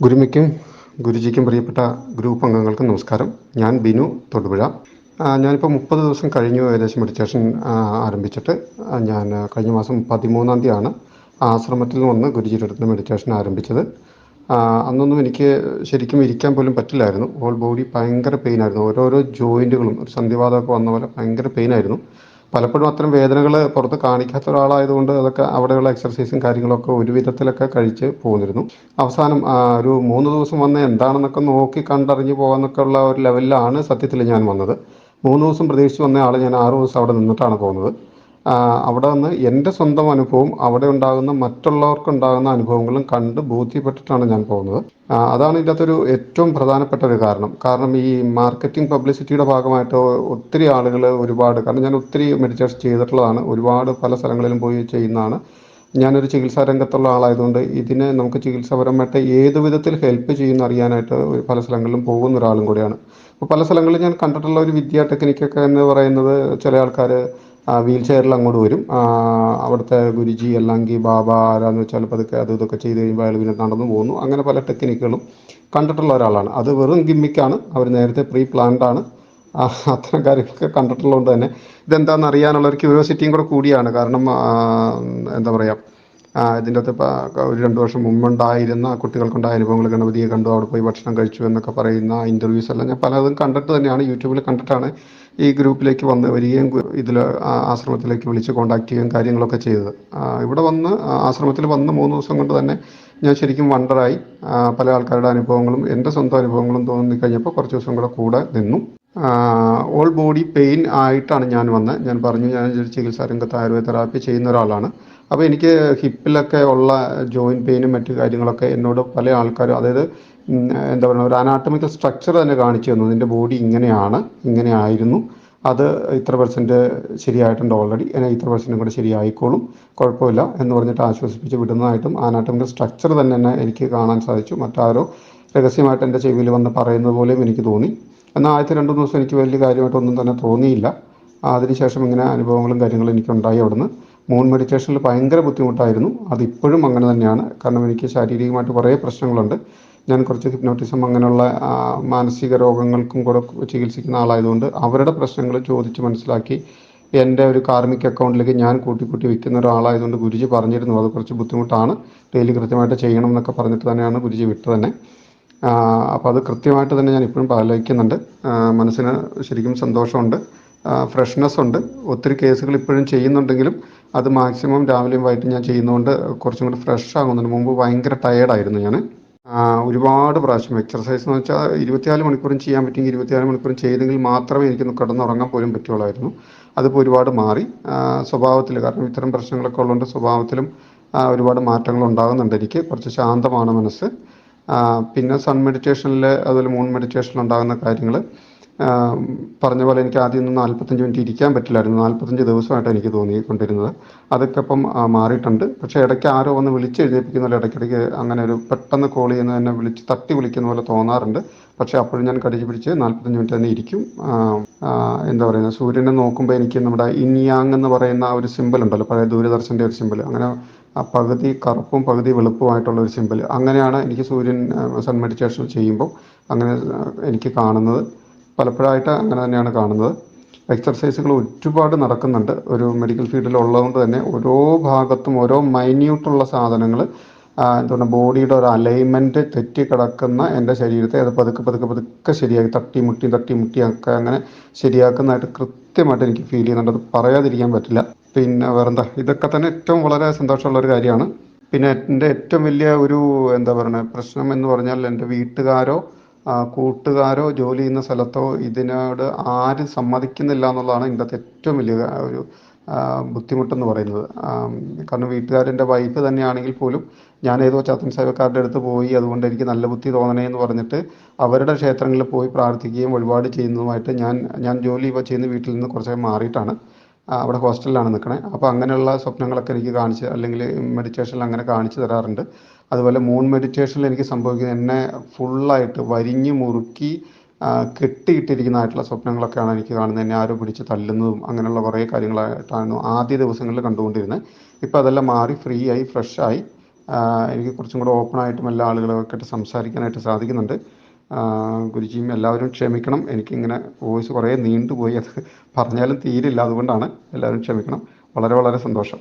ഗുരുമിക്കും ഗുരുജിക്കും പ്രിയപ്പെട്ട ഗ്രൂപ്പ് അംഗങ്ങൾക്കും നമസ്കാരം. ഞാൻ ബിനു തൊടുപുഴ. ഞാനിപ്പോൾ മുപ്പത് ദിവസം കഴിഞ്ഞു ഏകദേശം മെഡിറ്റേഷൻ ആരംഭിച്ചിട്ട് ഞാൻ കഴിഞ്ഞ മാസം പതിമൂന്നാം തീയതിയാണ് ആശ്രമത്തിൽ വന്ന് ഗുരുജിയുടെ അടുത്ത് മെഡിറ്റേഷൻ ആരംഭിച്ചത്. അന്നൊന്നും എനിക്ക് ശരിക്കും ഇരിക്കാൻ പോലും പറ്റില്ലായിരുന്നു. ഹോൾ ബോഡി ഭയങ്കര പെയിനായിരുന്നു ഓരോരോ ജോയിന്റുകളും ഒരു സന്ധിവാതമൊക്കെ വന്ന പോലെ ഭയങ്കര പെയിൻ ആയിരുന്നു. പലപ്പോഴും അത്തരം വേദനകൾ പുറത്ത് കാണിക്കാത്ത ഒരാളായതുകൊണ്ട് അതൊക്കെ അവിടെയുള്ള എക്സർസൈസും കാര്യങ്ങളൊക്കെ ഒരു വിധത്തിലൊക്കെ കഴിച്ച് പോന്നിരുന്നു. അവസാനം ഒരു മൂന്ന് ദിവസം വന്ന് എന്താണെന്നൊക്കെ നോക്കി കണ്ടറിഞ്ഞ് പോകാന്നൊക്കെ ഉള്ള ഒരു ലെവലിലാണ് സത്യത്തിൽ ഞാൻ വന്നത്. മൂന്ന് ദിവസം പ്രതീക്ഷിച്ച് വന്ന ആൾ ഞാൻ ആറ് ദിവസം അവിടെ നിന്നിട്ടാണ് പോകുന്നത്. അവിടെ നിന്ന് എന്റെ സ്വന്തം അനുഭവം അവിടെ ഉണ്ടാകുന്ന മറ്റുള്ളവർക്ക് ഉണ്ടാകുന്ന അനുഭവങ്ങളും കണ്ട് ബോധ്യപ്പെട്ടിട്ടാണ് ഞാൻ പോകുന്നത്. അതാണ് ഇതിന്റെ അകത്തൊരു ഏറ്റവും പ്രധാനപ്പെട്ട ഒരു കാരണം. കാരണം ഈ മാർക്കറ്റിംഗ് പബ്ലിസിറ്റിയുടെ ഭാഗമായിട്ട് ഒത്തിരി ആളുകൾ ഒരുപാട് കാരണം ഞാൻ ഒത്തിരി മെഡിറ്റേഷൻ ചെയ്തിട്ടുള്ളതാണ്. ഒരുപാട് പല സ്ഥലങ്ങളിലും പോയി ചെയ്യുന്നതാണ്. ഞാനൊരു ചികിത്സാ രംഗത്തുള്ള ആളായതുകൊണ്ട് ഇതിനെ നമുക്ക് ചികിത്സാപരമായിട്ട് ഏത് വിധത്തിൽ ഹെൽപ്പ് ചെയ്യുന്ന അറിയാനായിട്ട് പല സ്ഥലങ്ങളിലും പോകുന്ന ഒരാളും കൂടിയാണ്. അപ്പോൾ പല സ്ഥലങ്ങളിൽ ഞാൻ കണ്ടിട്ടുള്ള ഒരു വിദ്യാ ടെക്നിക്കൊക്കെ എന്ന് പറയുന്നത് ചില ആൾക്കാർ വീൽ ചെയറിൽ അങ്ങോട്ട് വരും. അവിടുത്തെ ഗുരുജി അല്ലെങ്കിൽ ബാബ ആരാന്ന് വെച്ചാൽ പതുക്കെ അത് ഇതൊക്കെ ചെയ്ത് കഴിയുമ്പോൾ അയാൾ പിന്നെ നടന്നു പോകുന്നു. അങ്ങനെ പല ടെക്നിക്കുകളും കണ്ടിട്ടുള്ള ഒരാളാണ്. അത് വെറും ഗിമ്മിക്കാണ് അവർ നേരത്തെ പ്രീ പ്ലാൻഡ് ആണ് അത്തരം കാര്യങ്ങളൊക്കെ കണ്ടിട്ടുള്ളതുകൊണ്ട് തന്നെ ഇതെന്താണെന്ന് അറിയാനുള്ള ഒരു ക്യൂരിയോസിറ്റിയും കൂടെ കൂടിയാണ്. കാരണം എന്താ പറയുക ഇതിന്റെ അകത്ത് ഒരു രണ്ട് വർഷം മുമ്പുണ്ടായിരുന്ന കുട്ടികൾക്കുണ്ടായ അനുഭവങ്ങൾ ഗണപതിയെ കണ്ടു അവിടെ പോയി ഭക്ഷണം കഴിച്ചു എന്നൊക്കെ പറയുന്ന ഇന്റർവ്യൂസ് എല്ലാം ഞാൻ പലതും കണ്ടിട്ട് തന്നെയാണ് യൂട്യൂബിൽ കണ്ടിട്ടാണ് ഈ ഗ്രൂപ്പിലേക്ക് വന്ന് വരികയും ഇതിൽ ആശ്രമത്തിലേക്ക് വിളിച്ച് കോണ്ടാക്ട് ചെയ്യുകയും കാര്യങ്ങളൊക്കെ ചെയ്തത്. ഇവിടെ വന്ന് ആശ്രമത്തിൽ വന്ന് മൂന്ന് ദിവസം കൊണ്ട് തന്നെ ഞാൻ ശരിക്കും വണ്ടറായി. പല ആൾക്കാരുടെ അനുഭവങ്ങളും എന്റെ സ്വന്തം അനുഭവങ്ങളും തോന്നി കഴിഞ്ഞപ്പോൾ കുറച്ച് ദിവസം കൂടെ കൂടെ നിന്നു. ഓൾ ബോഡി പെയിൻ ആയിട്ടാണ് ഞാൻ വന്നത്. ഞാൻ പറഞ്ഞു ഞാൻ ചികിത്സാ രംഗത്ത് ആയുർവേദ തെറാപ്പി ചെയ്യുന്ന ഒരാളാണ്. അപ്പോൾ എനിക്ക് ഹിപ്പിലൊക്കെ ഉള്ള ജോയിൻ പെയിനും മറ്റു കാര്യങ്ങളൊക്കെ എന്നോട് പല ആൾക്കാരും അതായത് എന്താ പറയുക ഒരു അനാട്ടമിക്കൽ സ്ട്രക്ചർ തന്നെ കാണിച്ചു തന്നു. നിന്റെ ബോഡി ഇങ്ങനെയാണ് ഇങ്ങനെ ആയിരുന്നു അത് ഇത്ര പെർസെന്റ് ശരിയായിട്ടുണ്ട് ഓൾറെഡി എന്നാൽ ഇത്ര പെർസെന്റും കൂടെ ശരിയായിക്കോളും. കുഴപ്പമില്ല എന്ന് പറഞ്ഞിട്ട് ആശ്വസിപ്പിച്ച് വിടുന്നതായിട്ടും അനാട്ടമിക്കൽ സ്ട്രക്ചർ തന്നെ എന്നെ എനിക്ക് കാണാൻ സാധിച്ചു. മറ്റാരോ രഹസ്യമായിട്ട് എന്റെ ചെവിയിൽ വന്ന് പറയുന്നത് പോലെയും എനിക്ക് തോന്നി. എന്നാൽ ആദ്യത്തെ രണ്ട് മൂന്ന് ദിവസം എനിക്ക് വലിയ കാര്യമായിട്ടൊന്നും തന്നെ തോന്നിയില്ല. അതിനുശേഷം ഇങ്ങനെ അനുഭവങ്ങളും കാര്യങ്ങളും എനിക്കുണ്ടായി അവിടുന്ന്. മൂൺ മെഡിറ്റേഷനിൽ ഭയങ്കര ബുദ്ധിമുട്ടായിരുന്നു. അതിപ്പോഴും അങ്ങനെ തന്നെയാണ്. കാരണം എനിക്ക് ശാരീരികമായിട്ട് കുറേ പ്രശ്നങ്ങളുണ്ട്. ഞാൻ കുറച്ച് ഹിപ്നോട്ടിസം അങ്ങനെയുള്ള മാനസിക രോഗങ്ങൾക്കും കൂടെ ചികിത്സിക്കുന്ന ആളായതുകൊണ്ട് അവരുടെ പ്രശ്നങ്ങൾ ചോദിച്ച് മനസ്സിലാക്കി എന്റെ ഒരു കാർമിക് അക്കൗണ്ടിലേക്ക് ഞാൻ കൂട്ടി കൂട്ടി വിൽക്കുന്ന ഒരാളായതുകൊണ്ട് ഗുരുജി പറഞ്ഞിരുന്നു. അത് കുറച്ച് ബുദ്ധിമുട്ടാണ്. ഡെയിലി കൃത്യമായിട്ട് ചെയ്യണം എന്നൊക്കെ പറഞ്ഞിട്ട് തന്നെയാണ് ഗുരുജി വിട്ടു തന്നെ അപ്പോൾ അത് കൃത്യമായിട്ട് തന്നെ ഞാൻ ഇപ്പോഴും പാലിക്കുന്നുണ്ട്. മനസ്സിന് ശരിക്കും സന്തോഷമുണ്ട്. ഫ്രഷ്നെസ് ഉണ്ട്. ഒത്തിരി കേസുകൾ ഇപ്പോഴും ചെയ്യുന്നുണ്ടെങ്കിലും അത് മാക്സിമം രാവിലെയും വൈകിട്ടും ഞാൻ ചെയ്യുന്നതുകൊണ്ട് കുറച്ചും കൂടി ഫ്രഷ് ആകുന്നുണ്ട് മുമ്പ് ഭയങ്കര ടയേർഡായിരുന്നു ഞാൻ ഒരുപാട് പ്രാവശ്യം എക്സർസൈസ് എന്ന് വെച്ചാൽ ഇരുപത്തിനാല് മണിക്കൂറും ചെയ്യാൻ പറ്റുമെങ്കിൽ ഇരുപത്തിനാല് മണിക്കൂറും ചെയ്തെങ്കിൽ മാത്രമേ എനിക്കൊന്ന് കിടന്നുറങ്ങാൻ പോലും പറ്റുള്ളായിരുന്നു അതിപ്പോൾ ഒരുപാട് മാറി. സ്വഭാവത്തിൽ കാരണം ഇത്തരം പ്രശ്നങ്ങളൊക്കെ ഉള്ളതുകൊണ്ട് സ്വഭാവത്തിലും ഒരുപാട് മാറ്റങ്ങൾ ഉണ്ടാകുന്നുണ്ട് എനിക്ക്. കുറച്ച് ശാന്തമാണ് മനസ്സ്. പിന്നെ സൺ മെഡിറ്റേഷനിൽ അതുപോലെ മൂൺ മെഡിറ്റേഷനിൽ ഉണ്ടാകുന്ന കാര്യങ്ങൾ പറഞ്ഞ പോലെ എനിക്ക് ആദ്യം ഒന്നും നാൽപ്പത്തഞ്ച് മിനിറ്റ് ഇരിക്കാൻ പറ്റില്ലായിരുന്നു. നാൽപ്പത്തഞ്ച് ദിവസമായിട്ട് എനിക്ക് തോന്നിക്കൊണ്ടിരുന്നത്. അതൊക്കെ ഇപ്പം മാറിയിട്ടുണ്ട്. പക്ഷേ ഇടയ്ക്ക് ആരോ ഒന്ന് വിളിച്ച് എഴുതിപ്പിക്കുന്ന പോലെ ഇടയ്ക്കിടയ്ക്ക് അങ്ങനെ ഒരു പെട്ടെന്ന് കോൾ ചെയ്യുന്ന തന്നെ വിളിച്ച് തട്ടി വിളിക്കുന്ന പോലെ തോന്നാറുണ്ട്. പക്ഷേ അപ്പോഴും ഞാൻ കടിച്ച് പിടിച്ച് നാൽപ്പത്തഞ്ച് മിനിറ്റ് തന്നെ ഇരിക്കും. എന്താ പറയുന്നത്? സൂര്യനെ നോക്കുമ്പോൾ എനിക്ക് നമ്മുടെ ഇനിയാങ് എന്ന് പറയുന്ന ഒരു സിമ്പൽ ഉണ്ടല്ലോ. പഴയ ദൂരദർശന്റെ ഒരു സിമ്പിൾ അങ്ങനെ ആ പകുതി കറുപ്പും പകുതി വെളുപ്പുമായിട്ടുള്ള ഒരു സിമ്പിൾ അങ്ങനെയാണ് എനിക്ക് സൂര്യൻ സൺ മെഡിറ്റേഷൻ ചെയ്യുമ്പോൾ അങ്ങനെ എനിക്ക് കാണുന്നത്. പലപ്പോഴായിട്ട് അങ്ങനെ തന്നെയാണ് കാണുന്നത്. എക്സർസൈസുകൾ ഒരുപാട് നടക്കുന്നുണ്ട്. ഒരു മെഡിക്കൽ ഫീൽഡിൽ ഉള്ളതുകൊണ്ട് തന്നെ ഓരോ ഭാഗത്തും ഓരോ മൈന്യൂട്ടുള്ള സാധനങ്ങൾ എന്താണ് ബോഡിയുടെ ഒരു അലൈൻമെന്റ് തെറ്റി കിടക്കുന്ന എന്റെ ശരീരത്തെ അത് പതുക്കെ പതുക്കെ പതുക്കെ ശരിയാക്കി തട്ടി മുട്ടി തട്ടി മുട്ടി ഒക്കെ അങ്ങനെ ശരിയാക്കുന്നതായിട്ട് കൃത്യമായിട്ട് എനിക്ക് ഫീൽ ചെയ്യുന്നുണ്ട്. അത് പറയാതിരിക്കാൻ പറ്റില്ല. പിന്നെ വേറെന്താ? ഇതൊക്കെ തന്നെ ഏറ്റവും വളരെ സന്തോഷമുള്ള ഒരു കാര്യമാണ്. പിന്നെ എന്റെ ഏറ്റവും വലിയ ഒരു എന്താ പറയുക പ്രശ്നം എന്ന് പറഞ്ഞാൽ എന്റെ വീട്ടുകാരോ കൂട്ടുകാരോ ജോലി ചെയ്യുന്ന സ്ഥലത്തോ ഇതിനോട് ആരും സമ്മതിക്കുന്നില്ല എന്നുള്ളതാണ് ഇതിന്റെ ഏറ്റവും വലിയ ഒരു ബുദ്ധിമുട്ടെന്ന് പറയുന്നത്. കാരണം വീട്ടുകാരന്റെ വൈഫ് തന്നെയാണെങ്കിൽ പോലും ഞാൻ ഏതോ ചാത്തൻ സേവക്കാരുടെ അടുത്ത് പോയി അതുകൊണ്ട് എനിക്ക് നല്ല ബുദ്ധി തോന്നണേ എന്ന് പറഞ്ഞിട്ട് അവരുടെ ക്ഷേത്രങ്ങളിൽ പോയി പ്രാർത്ഥിക്കുകയും വഴിപാട് ചെയ്യുന്നതുമായിട്ട് ഞാൻ ഞാൻ ജോലി ചെയ്യുന്ന വീട്ടിൽ നിന്ന് കുറച്ചൊക്കെ മാറിയിട്ടാണ്. അവിടെ ഹോസ്റ്റലിലാണ് നിൽക്കണേ. അപ്പോൾ അങ്ങനെയുള്ള സ്വപ്നങ്ങളൊക്കെ എനിക്ക് കാണിച്ച് അല്ലെങ്കിൽ മെഡിറ്റേഷനിൽ അങ്ങനെ കാണിച്ചു തരാറുണ്ട്. അതുപോലെ മൂൺ മെഡിറ്റേഷനിൽ എനിക്ക് സംഭവിക്കുന്നത് എന്നെ ഫുള്ളായിട്ട് വരിഞ്ഞ് മുറുക്കി കെട്ടിയിട്ടിരിക്കുന്നതായിട്ടുള്ള സ്വപ്നങ്ങളൊക്കെയാണ് എനിക്ക് കാണുന്നത്. എന്നെ ആരോ പിടിച്ച് തല്ലുന്നതും അങ്ങനെയുള്ള കുറേ കാര്യങ്ങളായിട്ടാണ് ആദ്യ ദിവസങ്ങളിൽ കണ്ടുകൊണ്ടിരുന്നത്. ഇപ്പോൾ അതെല്ലാം മാറി ഫ്രീ ആയി ഫ്രഷ് ആയി. എനിക്ക് കുറച്ചും കൂടെ ഓപ്പണായിട്ടും എല്ലാ ആളുകളൊക്കെ ആയിട്ട് സംസാരിക്കാനായിട്ട് സാധിക്കുന്നുണ്ട്. ഗുരുജിയും എല്ലാവരും ക്ഷമിക്കണം. എനിക്കിങ്ങനെ വോയിസ് കുറേ നീണ്ടുപോയി. അത് പറഞ്ഞാലും തീരില്ല. അതുകൊണ്ടാണ് എല്ലാവരും ക്ഷമിക്കണം. വളരെ വളരെ സന്തോഷം.